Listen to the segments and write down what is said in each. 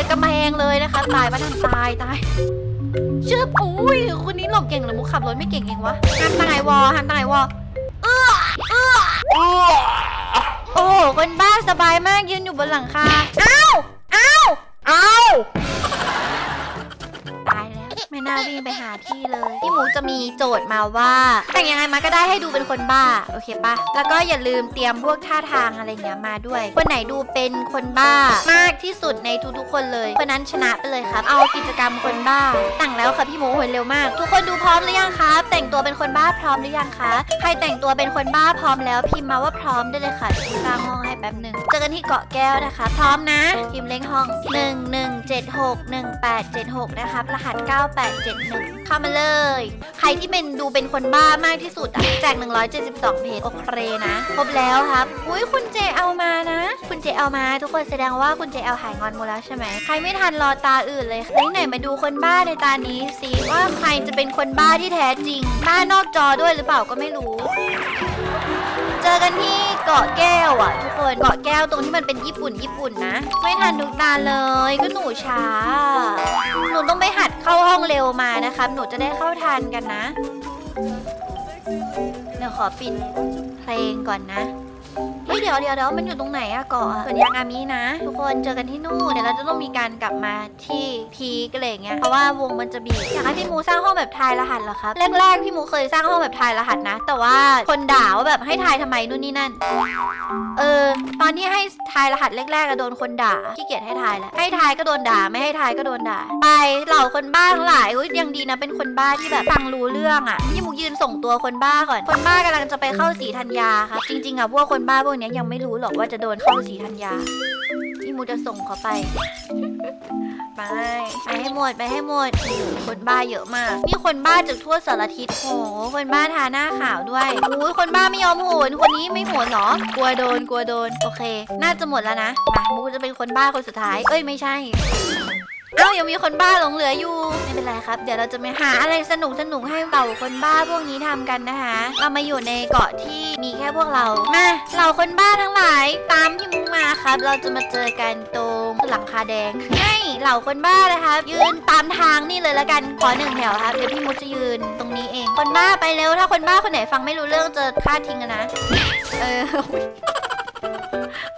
กับกำแพงเลยนะคะ ตายปะนั่นตายตายเชื่อปุ้ยคนนี้หลบเก่งหรือมุกขับรถไม่เก่งเองวะห้ามตายวอห้ามตายวอเออเออโอ้คนบ้าสบายมากยืนอยู่บนหลังคาอ้าวอ้าวอ้าว ไม่น่าวิ่งไปหาพี่เลย พี่หมูจะมีโจทย์มาว่า แต่งยังไงมาก็ได้ให้ดูเป็นคนบ้า โอเคปะแล้วก็อย่าลืมเตรียมพวกท่าทางอะไรเงี้ยมาด้วย คนไหนดูเป็นคนบ้ามากที่สุดในทุกๆคนเลยคนนั้นชนะไปเลยครับ เอากิจกรรมคนบ้า แต่งแล้วค่ะพี่หมูโหยเร็วมาก ทุกคนดูพร้อมหรือยังครับ แต่ง ตัวเป็นคนบ้าพร้อมหรือยังคะ ใครแต่งตัวเป็นคนบ้าพร้อมแล้วพิมพ์มาว่าพร้อมได้เลยค่ะที่สร้างห้องให้แป๊บหนึ่งเจอกันที่เกาะแก้วนะคะ พร้อมนะพิมพ์เลขห้อง 11761876 นะครับรหัส 9871 เข้ามาเลย ใครที่เป็นดูเป็นคนบ้ามากที่สุดอะแจก172 เพจโอเคนะครบแล้วครับอุ้ยคุณเจเอามานะ คุณเจเอามาทุกคนแสดงว่าคุณเจเอาหายงอนหมดแล้วใช่ไหมใครไม่ทันรอตาอื่นเลยไหนไหนมาดูคนบ้าในตานี้สิว่าใครจะเป็นคนบ้าที่แท้จริงบ้านอกจอด้วยหรือเปล่าก็ไม่รู้ เจอกันที่ กาะแก้วอะทุกคนเกาะแก้วตรงที่มันเป็นญี่ปุ่นญี่ปุ่นนะ ไม่ทันนุกตาเลยก็หนูช้า หนูต้องไปหัดเข้าห้องเร็วมานะครับ หนูจะได้เข้าทันกันนะ เดี๋ยวขอปิดเพลงก่อนนะ ฮ้ยเดี๋ยวเดี๋ยวเดี๋ยวมันอยู่ตรงไหนอะเกาะอะส่วนยางอามีนะ ทุกคนเจอกันที่นู่นเดี๋ยวเราจะต้องมีการกลับมาที่พีกอะไรอย่างเงี้ยเพราะว่าวงมันจะบีบอยากให้พี่มูสร้างห้องแบบทายรหัสเหรอครับแรกๆพี่มูเคยสร้างห้องแบบทายรหัสนะ แต่ว่าคนด่าว่าแบบให้ทายทำไมนู่นนี่นั่น เออ ตอนที่ให้ทายรหัสแรกๆอะโดนคนด่าขี้เกียจให้ทายแล้วให้ทายก็โดนด่าไม่ให้ทายก็โดนด่า ไปเหล่าคนบ้าทั้งหลายอุ๊ยยังดีนะเป็นคนบ้าที่แบบฟังรู้เรื่องอะพี่มูยืนส่งตัวคนบ้าก่อน คนบ้ากำลังจะไปเข้าสีธัญญาครับจริงๆอะพวกคนบ้าพวกเนี้ยยังไม่รู้หรอกว่าจะโดนเข้าสีธัญญาพี่มูจะส่งเขาไป ไปไปให้หมดไปให้หมดโอ้โหคนบ้าเยอะมาก นี่คนบ้าจากทั่วสารทิศโหคนบ้าทาหน้าขาวด้วยอุ้ยคนบ้าไม่ยอมโหนคนนี้ไม่โหนเหรอกลัวโดนกลัวโดน โอเค น่าจะหมดแล้วนะมามูจะเป็นคนบ้าคนสุดท้าย เอ้ยไม่ใช่ เอ้ายังมีคนบ้าหลงเหลืออยู่ ไม่เป็นไรครับ เดี๋ยวเราจะไปหาอะไรสนุกสนุกให้เหล่าคนบ้าพวกนี้ทำกันนะคะ เรามาอยู่ในเกาะที่มีแค่พวกเรา มาเหล่าคนบ้าทั้งหลาย ตามพี่มุกมาครับ เราจะมาเจอกันตรงหลังคาแดงให้เหล่าคนบ้านะคะยืนตามทางนี่เลยละกันขอหนึ่งแถวครับเดี๋ยวพี่มุกจะยืนตรงนี้เอง คนบ้าไปเร็วถ้าคนบ้าคนไหนฟังไม่รู้เรื่องจะฆ่าทิ้งกันนะ เออ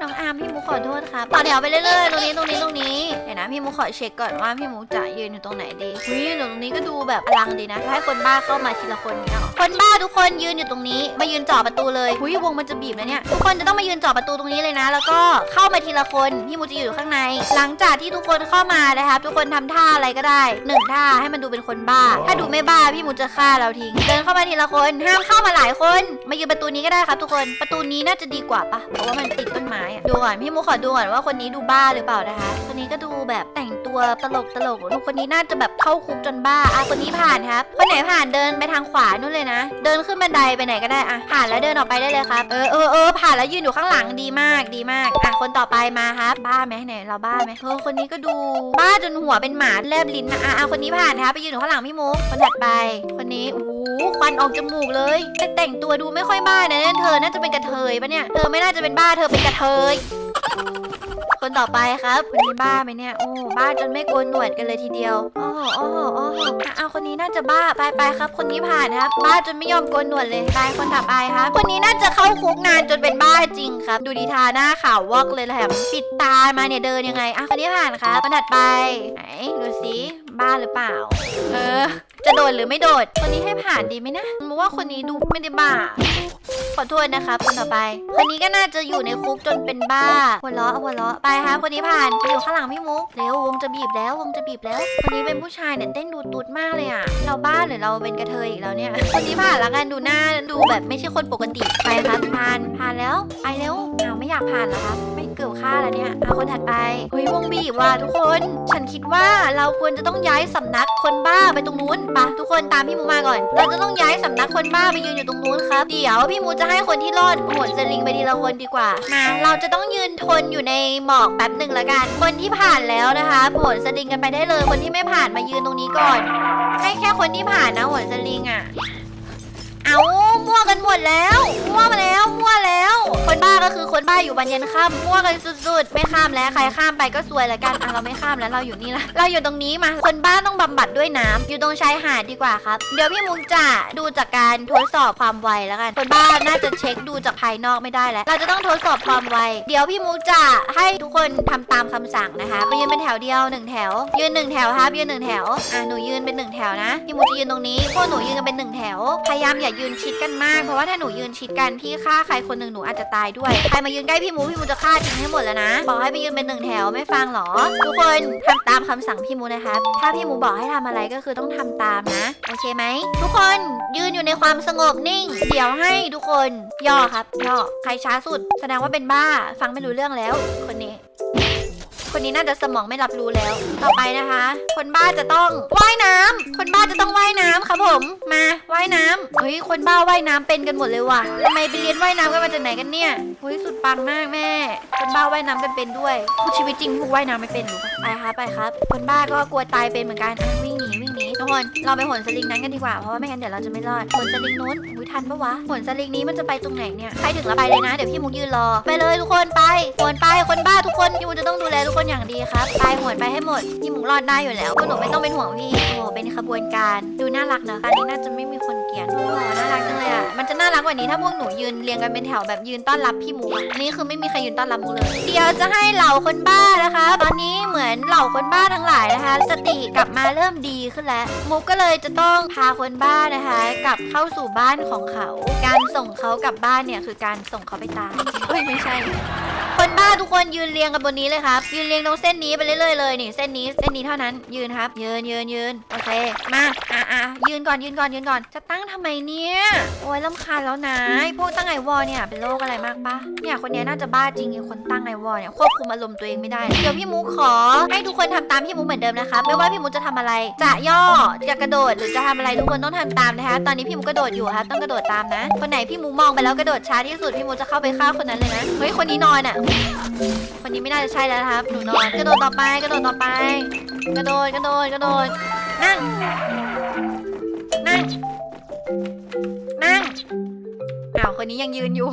น้องอาร์มพี่มุกขอโทษครับต่อแถวไปเรื่อยๆ ตรงนี้ตรงนี้ตรงนี้ เดี๋ยวนะพี่มุกขอเช็คก่อนว่าพี่มุกจะยืนอยู่ตรงไหนดีวิยืนอยู่ตรงนี้ก็ดูแบบอลังดีนะ ให้คนบ้าเข้ามาทีละคนเนี่ยหรอคนบ้าทุกคนยืนอยู่ตรงนี้ มายืนจ่อประตูเลยหุยวงมันจะบีบนะเนี่ย ทุกคนจะต้องมายืนจ่อประตูตรงนี้เลยนะ แล้วก็เข้ามาทีละคน พี่มุกจะอยู่ข้างใน หลังจากที่ทุกคนเข้ามานะครับทุกคนทำท่าอะไรก็ได้หนึ่งท่าให้มันดูเป็นคนบ้า ถ้าดูไม่บ้าพี่มุกจะฆ่าเราทิ้ง เดินเข้ามาทีละคน ห้ามเข้ามาหลายคน มายืนประตูนี้ก็ได้ครับ ทุกคน ประตูนี้น่าจะดีกว่าปะเพราะว่ามันติดต้นไม้อะดูก่อนพี่มุกขอดูก่อนว่าคนนี้ดูบ้าหรือเปล่านะคะ คนนี้ก็ดูแบบแต่งตัวตลกตลกคนนี้น่าจะแบบเข้าคุกจนบ้าอะคนนี้ผ่านครับคนไหนผ่านเดินไปทางขวานู่นเลยนะ เดินขึ้นบันไดไปไหนก็ได้อะผ่านแล้วเดินออกไปได้เลยครับเออเออเออผ่านแล้วยืนอยู่ข้างหลังดีมากดีมากอะคนต่อไปมาครับบ้าไหมไหนเราบ้าไหมเออคนนี้ก็ดูบ้าจนหัวเป็นหมาแลบลิ้นนะอะอะคนนี้ผ่านครับไปยืนอยู่ข้างหลังพี่มุกคนถัดไป คนนี้โอ้โหควันออกจมูกเลยแต่แต่งตัวดูไม่ค่อยบ้านะเนี่ยเธอน่าจะเป็นกระเทยปะเนี่ยเธอไม่น่าจะเป็นบ้าเธอเป็นกระเทย คนต่อไปครับคนนี้บ้าไหมเนี่ย โอ้บ้าจนไม่โกนหนวดกันเลยทีเดียวโอ้โหโอ้โหโอ้โหอะเอาคนนี้น่าจะบ้าไปไปครับ คนนี้ผ่านครับ บ้าจนไม่ยอมโกนหนวดเลยไปคนต่อไปครับ คนนี้น่าจะเข้าคุกนานจนเป็นบ้าจริงครับ ดูดีทาหน้าขาววอกเลยแถมปิดตามาเนี่ยเดินยังไงอะคนนี้ผ่านครับคนถัดไปไหนดูสิบ้าหรือเปล่า เออจะโดดหรือไม่โดดคนนี้ให้ผ่านดีไหมนะเพราะว่าคนนี้ดูไม่ได้บ้า ขอโทษนะคะคนต่อไป คนนี้ก็น่าจะอยู่ในคุกจนเป็นบ้าหัวเราะหัวเราะไปครับคนนี้ผ่านไปอยู่ข้างหลังพี่มุกเร็ววงจะบีบแล้ววงจะบีบแล้ว คนนี้เป็นผู้ชายเนี่ยเต้นดูตุ๊ดมากเลยอะเราบ้าหรือเราเป็นกระเทยอีกแล้วเนี่ย คนนี้ผ่านแล้วกันดูหน้าดูแบบไม่ใช่คนปกติไปครับผ่านผ่านแล้วไปเร็วเอาไม่อยากผ่านเหรอครับไม่เกือบฆ่าแล้วเนี่ยเอาคนถัดไปเฮ้ยวงบีบว่ะทุกคน ฉันคิดว่าเราควรจะต้องย้ายสำนักคนบ้าไปตรงนู้นปะทุกคนตามพี่มูมาก่อน เราจะต้องย้ายสำนักคนบ้าไปยืนอยู่ตรงนู้นครับ เดี๋ยวพี่มูจะให้คนที่รอดโหนสลิงไปทีละคนดีกว่ามาเราจะต้องยืนทนอยู่ในหมอกแป๊บหนึ่งละกัน คนที่ผ่านแล้วนะคะโหนสลิงกันไปได้เลย คนที่ไม่ผ่านมายืนตรงนี้ก่อน ให้แค่คนที่ผ่านนะโหนสลิงอะ เอามั่วกันหมดแล้วมั่วมาแล้วมั่วแล้ว คนบ้าก็คือคนบ้าอยู่บันเย็นค่ำมั่วกันสุดๆ ไม่ข้ามแล้วใครข้ามไปก็ซวยล้วกันอะเราไม่ข้ามแล้วเราอยู่นี่ละเราอยู่ตรงนี้มา คนบ้าต้องบำบัดด้วยน้ำอยู่ตรงชายหาดดีกว่าครับ เดี๋ยวพี่มุกจะดูจากการทดสอบความไวแล้วกัน คนบ้าน่าจะเช็คดูจากภายนอกไม่ได้แล้ว เราจะต้องทดสอบความไว เดี๋ยวพี่มุกจะให้ทุกคนทำตามคำสั่งนะคะไปยืนเป็นแถวเดียวหนึ่งแถว ยืนหนึ่งแถวครับยืนหนึ่งแถวอะหนูยืนเป็นหนึ่งแถวนะพี่มุกจะยืนตรงนี้พวกหนูยืนกันเป็นหนึ่งแถวพยายามอย่ายืนชิดกันมาก เพราะว่าถ้าหนูยืนชิดกันพี่ฆ่าใครคนหนึ่งหนูอาจจะตายด้วย ใครมายืนใกล้พี่มุกพี่มุกจะฆ่าทิ้งให้หมดแล้วนะ บอกให้ไปยืนเป็นหนึ่งแถวไม่ฟังเหรอ ทุกคนทำตามคำสั่งพี่มุกนะครับ ถ้าพี่มุกบอกให้ทำอะไรก็คือต้องทำตามนะ โอเคไหม ทุกคนยืนอยู่ในความสงบนิ่ง เดี๋ยวให้ทุกคน ย่อครับย่อใครช้าสุด แสดงว่าเป็นบ้า ฟังไม่รู้เรื่องแล้ว คนนี้ คนนี้น่าจะสมองไม่รับรู้แล้ว ต่อไปนะคะ คนบ้าจะต้องว่ายน้ำคนบ้าจะต้องว่ายน้ำครับผม มาว่ายน้ำเฮ้ยคนบ้าว่ายน้ำเป็นกันหมดเลยว่ะทำไมไปเรียนว่ายน้ำกันมาจากไหนกันเนี่ยเฮ้ยสุดปังมากแม่ คนบ้าว่ายน้ำกันเป็นด้วยผู้ชีวิตจริงผู้ว่ายน้ำไม่เป็นหรือไปครับไปครับ คนบ้าก็กลัวตายเป็นเหมือนกันวิ่งหนีวิ่งหนีทุกคนเราไปหนสลิงนั้นกันดีกว่าเพราะว่าไม่งั้นเดี๋ยวเราจะไม่รอดหนสลิงนู้น ทันปะวะโหนสลิงนี้มันจะไปตรงไหนเนี่ยใครถึงแล้วไปเลยนะเดี๋ยวพี่มุกยืนรอไปเลยทุกคนไปโหนไปคนบ้าทุกคนพี่มุกจะต้องดูแลทุกคนอย่างดีครับไปหวนไปให้หมดพี่มุกรอดได้อยู่แล้วก็หนูไม่ต้องเป็นห่วงพี่โอ้เป็นขบวนการดูน่ารักนะอันนี้น่าจะไม่มีคน เกลียดโอ้น่ารักจังเลยอะ มันจะน่ารักกว่านี้ถ้าพวกหนูยืนเรียงกันเป็นแถวแบบยืนต้อนรับพี่มุกอะอันนี่คือไม่มีใครยืนต้อนรับมุกเลย เดี๋ยวจะให้เหล่าคนบ้านะคะ ตอนนี้เหมือนเหล่าคนบ้าทั้งหลายนะคะ สติกลับมาเริ่มดีขึ้นแล้วมุกก็เลยจะต้องพาคนบ้านะคะ กลับเข้าสู่บ้านของเขา การส่งเขากลับบ้านเนี่ยคือการส่งเขาไปตายเฮ้ยไม่ใช่ คนบ้าทุกคนยืนเรียงกันบนนี้เลยครับยืนเรียงตรงเส้นนี้ไปเรื่อยๆเลยนี่เส้นนี้เส้นนี้เท่านั้นยืนครับ ยืนยืนยืนโอเคมาอะอะยืนก่อนยืนก่อนยืนก่อน จะตั้งทำไมเนี่ยโอ้ยลำคาญแล้วนะพวกตั้งไอวอลเนี่ยเป็นโรคอะไรมากปะเนี่ยคนนี้น่าจะบ้าจริงอ้คนตั้งไอวอลเนี่ยควบคุมอารมณ์ตัวเองไม่ได้เดี๋ยวพี่มูขอ ให้ทุกคนทำตามพี่มูเหมือนเดิมนะคะไม่ว่าพี่มูจะทำอะไร จะย่อจะกระโดดหรือจะทำอะไรทุกคนต้องทำตามนะคะ ตอนนี้พี่มูกระโดดอยู่ครับต้องกระโดดตามนะ คนไหนพี่มูมองไปแล้วกระโดดช้าที่สุดพี่มูจะเข้าไปฆ่าคนนั้นเลยนะเฮ้ยคนนี้นอนอะคนนี้ไม่น่าจะใช่แล้วนะครับ หนูนอนกระโดดต่อไปกระโดดต่อไป กระโดดกระโดดกระโดดนั่งนั่งนั่ง อ้าวคนนี้ยังยืนอยู่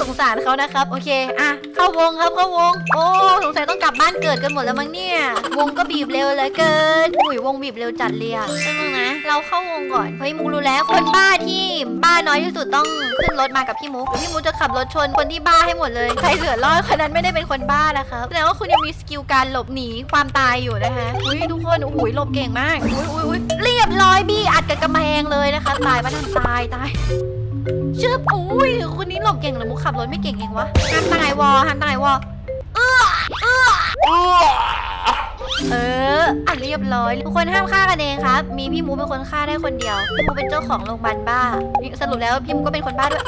สงสารเขานะครับ โอเค อะ เข้าวงครับเข้าวง โอ้ สงสัยต้องกลับบ้านเกิดกันหมดแล้วมั้งเนี่ย วงก็บีบเร็วเหลือเกิน อุ้ยวงบีบเร็วจัดเลยอะใช่มั้งนะ เราเข้าวงก่อน เฮ้ยมุกรู้แล้ว คนบ้าที่บ้าน้อยที่สุดต้องขึ้นรถมากับพี่มุกเดี๋ยวพี่มุกจะขับรถชนคนที่บ้าให้หมดเลย ใครเหลือรอดคนนั้นไม่ได้เป็นคนบ้านะครับแสดงว่าคุณยังมีสกิลการหลบหนีความตายอยู่นะคะ อุ้ยทุกคน โอ้โหหลบเก่งมาก อุ้ยอุ้ยอุ้ยเรียบร้อยบี้อัดกับกำแพงเลยนะคะ ตายมาทันตายตายเชื่ออุ้ยคนนี้หลบเก่งหรือมุกขับรถไม่เก่งเองวะห้ามตั้งไอวอห้ามตั้งไอวอเออเออเอออะเรียบร้อยทุกคนห้ามฆ่ากันเองครับ มีพี่มูเป็นคนฆ่าได้คนเดียวพี่มูเป็นเจ้าของโรงพยาบาลบ้า สรุปแล้วพี่มูก็เป็นคนบ้าด้วย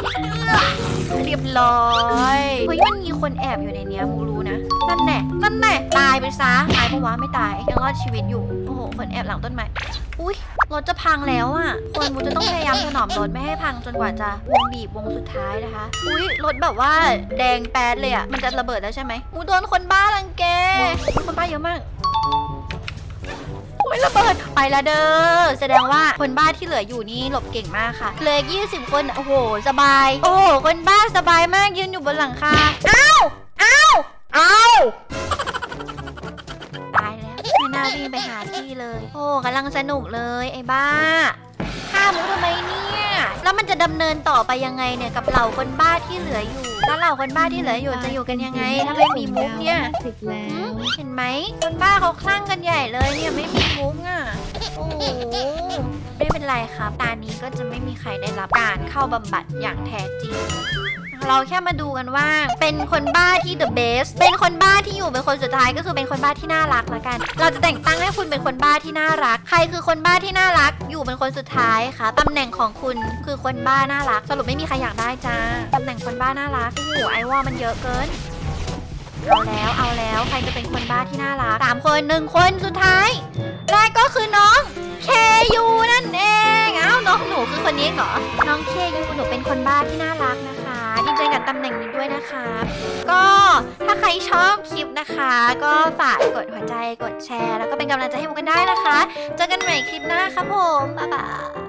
เรียบร้อยเฮ้ยมันมีคนแอบอยู่ในเนี้ยมูรู้นะนั่นแน่นั่นแน่ตายไปซะตายปะวะไม่ตายยังรอดชีวิตอยู่ โอ้โหคนแอบหลังต้นไม้อุ้ยรถจะพังแล้วอะคนมูจะต้องพยายามถนอมรถไม่ให้พังจนกว่าจะวงบีบวงสุดท้ายนะคะ อุ้ยรถแบบว่าแดงแป๊ดเลยอะมันจะระเบิดแล้วใช่ไหมมูโดนคนบ้ารังแกคนบ้าเยอะมากโอ้ยระเบิดไปละเด้อแสดงว่าคนบ้าที่เหลืออยู่นี่หลบเก่งมากค่ะเหลือ20คนโอ้โหสบาย โอ้โหคนบ้าสบายมากยืนอยู่บนหลังคาอ้าวอ้าวอ้าว วิ่งไปหาที่เลย โอ้กำลังสนุกเลยไอ้บ้าฆ่ามุกทำไมเนี่ย แล้วมันจะดำเนินต่อไปยังไงเนี่ยกับเหล่าคนบ้าที่เหลืออยู่ แล้วเหล่าคนบ้าที่เหลืออยู่จะอยู่กันยังไง ถ้าไม่มีมุกเนี่ย สิบแล้หืวมเห็นไหมคนบ้าเขาคลั่งกันใหญ่เลยเนี่ยไม่มีมุกอะ โอ้โหไม่เป็นไรครับ ตานี้ก็จะไม่มีใครได้รับการเข้าบำบัดอย่างแท้จริง เราแค่มาดูกันว่า เป็นคนบ้าที่ the best เป็นคนบ้าที่อยู่เป็นคนสุดท้ายก็คือเป็นคนบ้าที่น่ารักละกัน เราจะแต่งตั้งให้คุณเป็นคนบ้าที่น่ารัก ใครคือคนบ้าที่น่ารัก อยู่เป็นคนสุดท้ายค่ะตำแหน่งของคุณคือคนบ้าน่ารัก สรุปไม่มีใครอยากได้จ้าตำแหน่งคนบ้าน่ารักโอ้โหไอวอลมันเยอะเกินเอาแล้วเอาแล้วใครจะเป็นคนบ้าที่น่ารักสามคนหนึ่งคนสุดท้ายแรกก็คือน้องเคยูนั่นเอง เอ้าน้องหนูคือคนนี้เหรอ น้องเคยูหนูเป็นคนบ้าที่น่ารักนะคะ ดีใจกับตำแหน่งนี้ด้วยนะคะก็ถ้าใครชอบคลิปนะคะ ก็ฝากกดหัวใจกดแชร์ แล้วก็เป็นกำลังใจให้มุกกันได้นะคะ เจอกันใหม่คลิปหน้าครับผม บ๊ายบาย